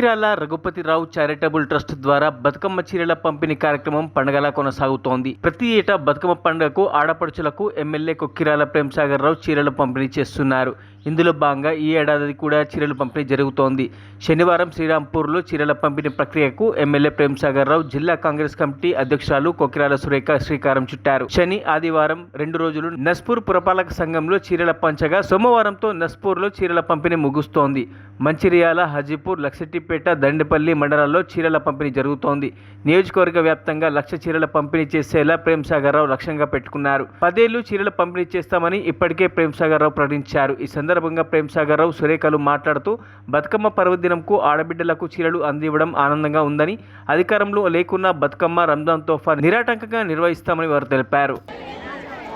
Kokkirala Raghupathi Rao charitable trust ద్వారా బతుకమ్మ చీరల పంపిణీ కార్యక్రమం పండుగలా కొనసాగుతోంది. ప్రతి ఏటా బతుకమ్మ పండుగకు ఆడపడుచులకు ఎమ్మెల్యే కొక్కిరాల ప్రేమసాగర్ రావు చీరలు పంపిణీ చేస్తున్నారు. ఇందులో భాగంగా ఈ ఏడాది కూడా చీరల పంపిణీ జరుగుతోంది. శనివారం శ్రీరాంపూర్లో చీరల పంపిణీ ప్రక్రియకు ఎమ్మెల్యే ప్రేమసాగర్ రావు జిల్లా కాంగ్రెస్ కమిటీ అధ్యక్షురాలు కొక్కిరాల సురేఖ శ్రీకారం చుట్టారు. శని ఆదివారం రెండు రోజులు నస్పూర్ పురపాలక సంఘంలో చీరల పంచగా సోమవారంతో నస్పూర్లో చీరల పంపిణీ ముగుస్తోంది. మంచిర్యాల హజీపూర్ లక్షటిపేట దండపల్లి మండలాల్లో చీరల పంపిణీ జరుగుతోంది. నియోజకవర్గ వ్యాప్తంగా లక్ష చీరల పంపిణీ చేసేలా ప్రేమ్ సాగర్ రావు లక్ష్యంగా పెట్టుకున్నారు. పదేళ్ళు చీరల పంపిణీ చేస్తామని ఇప్పటికే ప్రేమ్ సాగర్ రావు ప్రకటించారు. ఈ సందర్భంగా ప్రేమ్ సాగర్ రావు సురేఖలు మాట్లాడుతూ బతుకమ్మ పర్వదినంకు ఆడబిడ్డలకు చీరలు అందివ్వడం ఆనందంగా ఉందని అధికారంలో లేకున్నా బతుకమ్మ రంజాన్ తోఫా నిరాటంకంగా నిర్వహిస్తామని వారు తెలిపారు.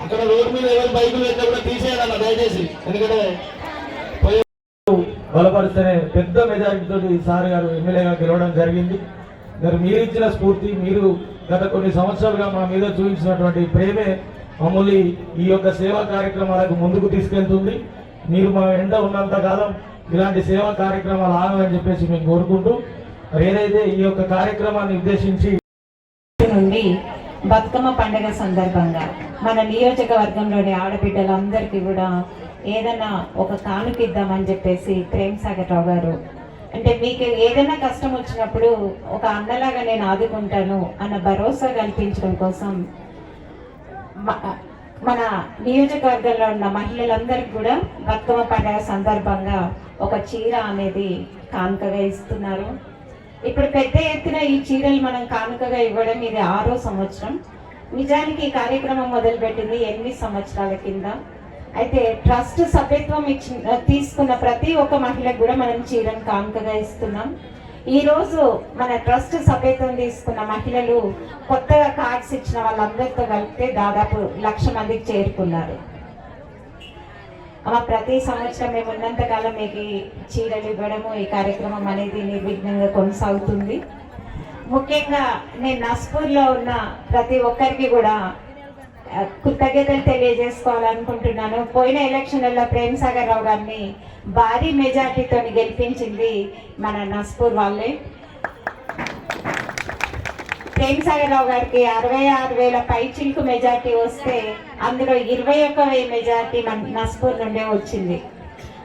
అక్కడ రోడ్ మీద ఎవరు బైకులు పెట్టినా కూడా తీసేయాలన్న దయచేసి. ఎందుకంటే బలపరిస్తేనే పెద్ద మెజారిటీతో ఈ సార్ గారు ఎమ్మెల్యేగా గెలవడం జరిగింది. మరి మీరు ఇచ్చిన స్ఫూర్తి మీరు గత కొన్ని సంవత్సరాలుగా మా మీద చూపించినటువంటి ప్రేమే మమ్మల్ని ఈ యొక్క సేవా కార్యక్రమాలకు ముందుకు తీసుకెళ్తుంది. మీరు మా ఎండ ఉన్నంత కాలం ఇలాంటి సేవా కార్యక్రమాలు ఆగమని చెప్పేసి మేము కోరుకుంటూ మరి ఏదైతే ఈ యొక్క కార్యక్రమాన్ని ఉద్దేశించి నుండి బతుకమ్మ పండుగ సందర్భంగా మన నియోజకవర్గంలోని ఆడబిడ్డలందరికీ కూడా ఏదైనా ఒక కానుక ఇద్దామని చెప్పేసి ప్రేమ్ సాగర్ రావు గారు. అంటే మీకు ఏదైనా కష్టం వచ్చినప్పుడు ఒక అన్నలాగా నేను ఆదుకుంటాను అన్న భరోసా కల్పించడం కోసం మన నియోజకవర్గంలో ఉన్న మహిళలందరికీ కూడా బతుకమ్మ పండుగ సందర్భంగా ఒక చీర అనేది కానుకగా ఇస్తున్నారు. ఇప్పుడు పెద్ద ఎత్తున ఈ చీరలు మనం కానుకగా ఇవ్వడం ఇది ఆరో సంవత్సరం. నిజానికి ఈ కార్యక్రమం మొదలుపెట్టింది ఎనిమిది సంవత్సరాల కింద. అయితే ట్రస్ట్ సభ్యత్వం ఇచ్చి తీసుకున్న ప్రతి ఒక్క మహిళకు కూడా మనం చీరను కానుకగా ఇస్తున్నాం. ఈరోజు మన ట్రస్ట్ సభ్యత్వం తీసుకున్న మహిళలు కొత్తగా కార్డ్స్ ఇచ్చిన వాళ్ళందరితో కలిపితే దాదాపు లక్ష మందికి చేరుకున్నారు. అమ్మ ప్రతి సంవత్సరం మేము ఉన్నంతకాలం మీకు చీరలు ఇవ్వడము ఈ కార్యక్రమం అనేది నిర్విఘ్నంగా కొనసాగుతుంది. ముఖ్యంగా నేను నస్పూర్లో ఉన్న ప్రతి ఒక్కరికి కూడా కృతజ్ఞతలు తెలియజేసుకోవాలనుకుంటున్నాను. పోయిన ఎలక్షన్లలో ప్రేమ్ సాగర్ రావు గారిని భారీ మెజార్టీతో గెలిపించింది మన నస్పూర్ వాళ్ళే. ప్రేమ్ సాగర్ రావు గారికి అరవై ఆరు వేల పై పైచిల్కు మెజార్టీ వస్తే అందులో ఇరవై ఒక్క వెయ్యి మెజార్టీ మన నస్పూర్ నుండే వచ్చింది.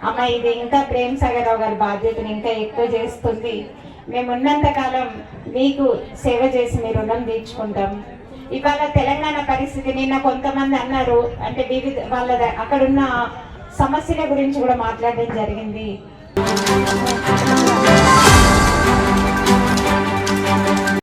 అమ్మ ఇది ఇంకా ప్రేమ్ సాగర్ రావు గారి బాధ్యతను ఇంకా ఎక్కువ చేస్తుంది. మేము ఉన్నంతకాలం మీకు సేవ చేసి మీరు రుణం తీర్చుకుంటాం. ఇవాళ తెలంగాణ పరిస్థితి నిన్న కొంతమంది అన్నారు అంటే వివిధ వాళ్ళ అక్కడున్న సమస్యల గురించి కూడా మాట్లాడడం జరిగింది.